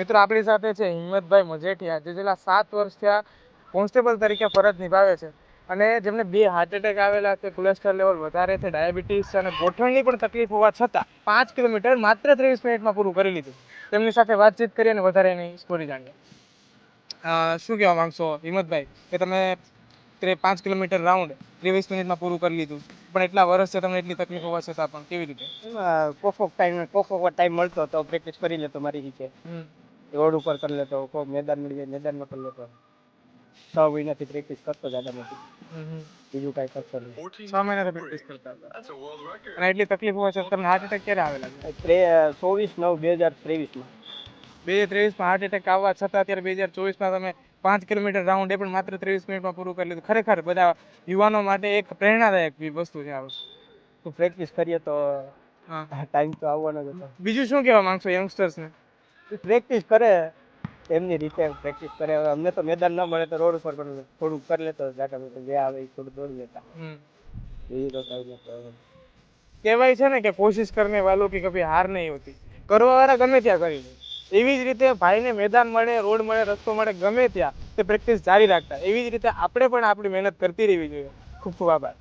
મિત્રો આપણી સાથે છે હિંમતભાઈ મજેઠિયા જે છેલ્લા સાત વર્ષ થયા કોન્સ્ટેબલ તરીકે ફરજ નિભાવે છે અને જેમને બે હાર્ટ એટેક આવેલા છે કોલેસ્ટ્રોલ લેવલ વધારે છે ડાયાબિટીસ અને ગોઠવણની પણ તકલીફ હોવા છતાં પાંચ કિલોમીટર માત્ર ત્રેવીસ મિનિટમાં પૂરું કરી લીધું. તેમની સાથે વાતચીત કરી અને વધારે એની સ્ટોરી જાણીએ. શું કહેવા માંગશો હિંમતભાઈ? કે તમે ત્રે પાંચ કિલોમીટર રાઉન્ડ ત્રેવીસ મિનિટમાં પૂરું કરી લીધું પણ એટલા વર્ષ છે તમને એટલી તકલીફ હોવા છતાં પણ કેવી રીતે? કોફોક ટાઈમ કોફોક ટાઈમ મળતો તો પ્રેક્ટિસ કરી લેતો મારી રીતે. રોડ ઉપર કરી લેતો કોક મેદાન મળી જાય મેદાનમાં કરી લેતો. છ મહિનાથી પ્રેક્ટિસ કરતો જ આડામાંથી બીજું કાંઈ કરતો નહીં. છ મહિનાથી પ્રેક્ટિસ કરતા હતા. અને એટલી તકલીફ હોય છે તમને હાર્ટ એટેક ક્યારે આવેલા? ચોવીસ નવ બે હજાર ત્રેવીસમાં. બે હજાર ત્રેવીસમાં હાર્ટ એટેક આવવા છતાં અત્યારે બે હજાર ચોવીસમાં તમે પાંચ કિલોમીટર રાઉન્ડ એ પણ માત્ર ત્રેવીસ મિનિટમાં પૂરું કરી લીધું. ખરેખર બધા યુવાનો માટે એક પ્રેરણાદાયક વસ્તુ છે આ વસ્તુ પ્રેક્ટિસ કરીએ તો હા. ટાઈમ તો આવવાનો જ હતો. બીજું શું કહેવા માંગશો યંગસ્ટર્સને પ્રેક્ટિસ કરે એમની રીતે પ્રેક્ટિસ કરે. અમને તો મેદાન ના મળે તો રોડ ઉપર પણ થોડુંક કરી લેતો જાટા જે આવે એ થોડું દોડી લેતા. એ તો કઈ કહેવાય છે ને કે કોશિશ કરને વાલો કે કભી હાર નહીં હોતી. કરવા વાળા ગમે ત્યાં કરી લે. એવી જ રીતે ભાઈને મેદાન મળે રોડ મળે રસ્તો મળે ગમે ત્યાં તે પ્રેક્ટિસ જારી રાખતા. એવી જ રીતે આપણે પણ આપણી મહેનત કરતી રહેવી જોઈએ. ખૂબ ખૂબ આભાર.